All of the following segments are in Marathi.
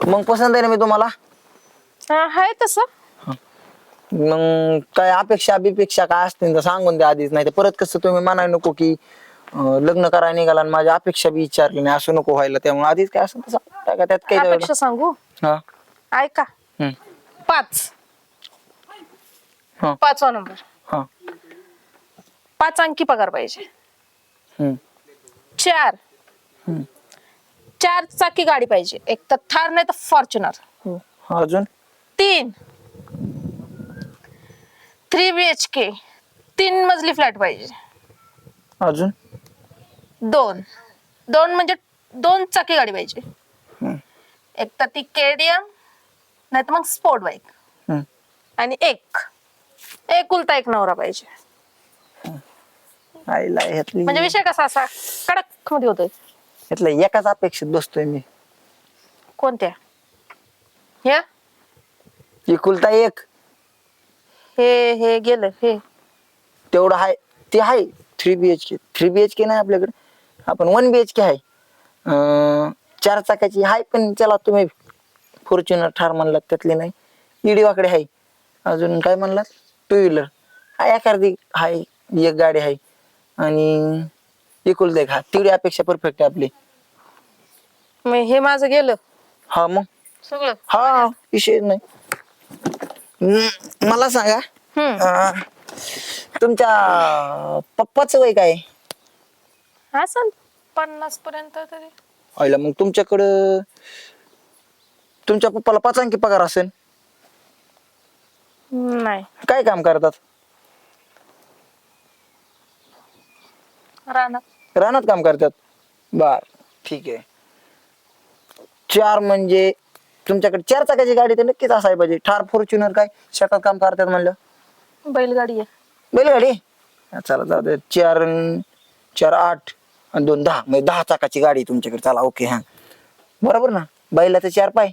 मग पसंत आहे ना मी तुम्हाला? हा, आहे तसं. मग काय अपेक्षा बिपेक्षा काय असतील तर सांगून द्या आधीच नाही तर परत कसं तुम्ही म्हणाय नको की अं, लग्न करायला निघाला आणि माझ्या अपेक्षा बी विचारली नाही असं नको व्हायला. त्यामुळे आधीच काय असं टाका त्यात काही एवढं. अपेक्षा सांगू? हा. ऐका. हम्म, पाच. हा. पाचवा नंबर. हा. पाच अंकी पगार पाहिजे. चार. चार चाकी गाडी पाहिजे. एक तर थार नाही तर फॉर्च्युनर. हो. अजून? तीन. थ्री बी एच के तीन मजली फ्लॅट पाहिजे. अजून? दोन. दोन म्हणजे दोन चाकी गाडी पाहिजे. एक तर ती केडीएम नाही तर मग स्पोर्ट बाईक. आणि एक. एक उलटा एक नवरा पाहिजे. आईला ह्यातली म्हणजे विषय कसा असा? कडकमध्ये होतोय. ह्यातल्या एकाच अपेक्षित बसतोय मी. कोणत्या? ह्या? एकुलता एक. हे हे गेलं हे. तेवढं आहे ते आहे three B H K three B H K नाही आपल्याकडे. आपण वन बी एच के आहे अं, चार चाकाची आहे पण चला तुम्ही फॉर्च्युनर ठार म्हणलात त्यातली नाही. इडीवाकडे आहे अजून काय म्हणलात? टू व्हीलर हा एखादी आहे एक गाडी आहे आणि एकुलता एक हा तेवढी अपेक्षा परफेक्ट आहे आपली. मग हे माझं गेलं. हा मग? सगळं? हा विषय नाही. मला सांगा हम्म. अं, तुमच्या पप्पाचं वय काय? आहे? असेल पन्नास पर्यंत तरी. आईला मग तुमच्याकडं तुमच्या पप्पाला पाच अंकी पगार असेल. नाही. काय काम करतात? रानात. रानात काम करतात? बर ठीक आहे. चार म्हणजे तुमच्याकडे चार चाकाची गाडी तर नक्कीच असाय पाहिजे. ठार फॉर्च्युनर काय शेतात काम करतात म्हणलं? बैलगाडी आहे. बैलगाडी? हा, चला जाऊ दे. चार अन- चार आठ आणि दोन दहा. म्हणजे दहा चाकाची गाडी आहे तुमच्याकडे. चला ओके हा. बरोबर ना? बैलाचं चार पाय.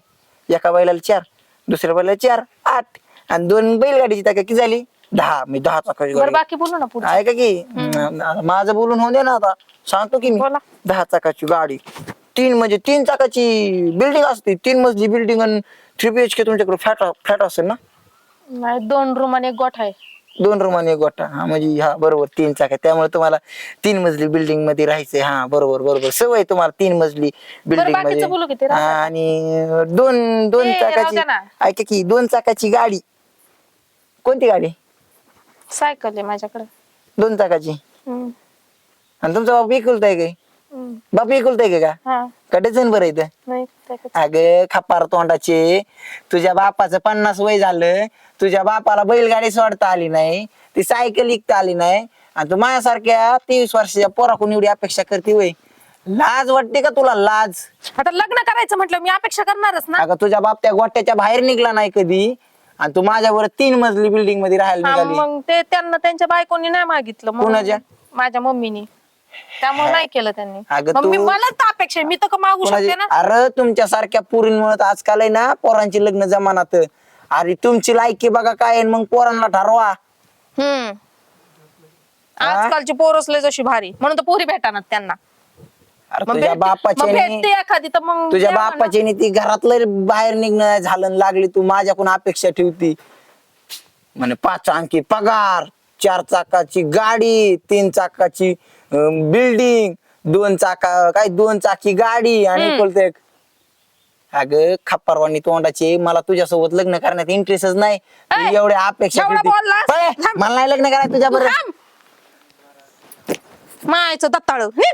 एका बैलाला चार दुसऱ्या बैलाला चार आठ. आणि दोन बैलगाडीची टाका किती झाली? दहा मी दहा चाकाची बरं गाडी बाकी बोलू ना पुढे. आहे का म- माझं बोलून होऊ दे ना आता. सांगतो की मी. बोला. दहा चाकाची गाडी. तीन म्हणजे तीन चाकाची बिल्डिंग असते. तीन मजली बिल्डिंग आणि थ्री बी एच के तुमच्याकडे फ्लॅट फ्लॅट असेल ना? नाही दोन रूम आणि एक गोठा आहे. दोन रूम आणि एक गोठा. हा म्हणजे हा बरोबर तीन चाका त्यामुळे तुम्हाला तीन मजली बिल्डिंगमध्ये राहायचंय. हा बरोबर बरोबर. सवय तुम्हाला तीन मजली बिल्डिंग बाकीचं मध्ये. बोलू की ते राहू हा, आणि दोन दोन राहू चाकाची ना. ऐका की दोन चाकाची गाडी. कोणती गाडी? सायकल आहे माझ्याकडे. दोन चाकाची? हम्म, आणि तुमचा बाप एकुलताय काय? हम्म. बाप एकुलताय का? हा. का डझन बरं इथं? नाही. अगं खपार तोंडाचे. तुझ्या बापाचं पन्नास वय झालं. तुझ्या बापाला बैलगाडी सोडता आली नाही. ती सायकल विकता आली नाही. आणि तू माझ्यासारख्या तेवीस वर्षाच्या पोराकडून एवढी अपेक्षा करते वय. लाज वाटते का तुला? लाज. आता लग्न करायचं म्हटलं मी अपेक्षा करणारच ना. अगं तुझ्या बाप त्या गोट्याच्या बाहेर निघला नाही कधी. आणि तू माझ्यावर तीन मजली बिल्डिंगमध्ये राहायला हा, निघाली. मग ते त्यांना त्यांच्या बायकोनी नाही मागितलं मग कोणाच्या? माझ्या मम्मीनी. त्यामुळे नाही केलं त्यांनी. अगं मग मी तू- मला तर अपेक्षा आहे मी तर का मागू शकते ना? अरे तुमच्या सारख्या पुरींमुळे आजकाल आहे ना पोरांची लग्न जमानात. अरे तुमची लायकी बघा काय आहे, मग पोरांना ठरवा. हम्म. आजकालची पोरसले जशी भारी. म्हणून तर पोरी भेटानात त्यांना. अरे मग तुझ्या मग भेटते एखादी तर मग तुझ्या द्यावं ना. बापाची नी ती घरातलं बाहेर निघणं झालं आणि लागली तू माझ्याकडून अपेक्षा ठेवती म्हणे पाच अंकी पगार चार चाकाची गाडी तीन चाकाची बिल्डिंग दोन चाका काय दोन चाकी गाडी आणि बोलते अग खप्पारवाणी तोंडाची मला तुझ्यासोबत लग्न करण्यात इंटरेस्टच नाही तू ऐ, एवढ्या अपेक्षा एवढा ठेवती. बोललास? पळे, थांब. मला नाही लग्न करायचं तुझ्या बरोबर थांब. मायचं दत्ताळ निघ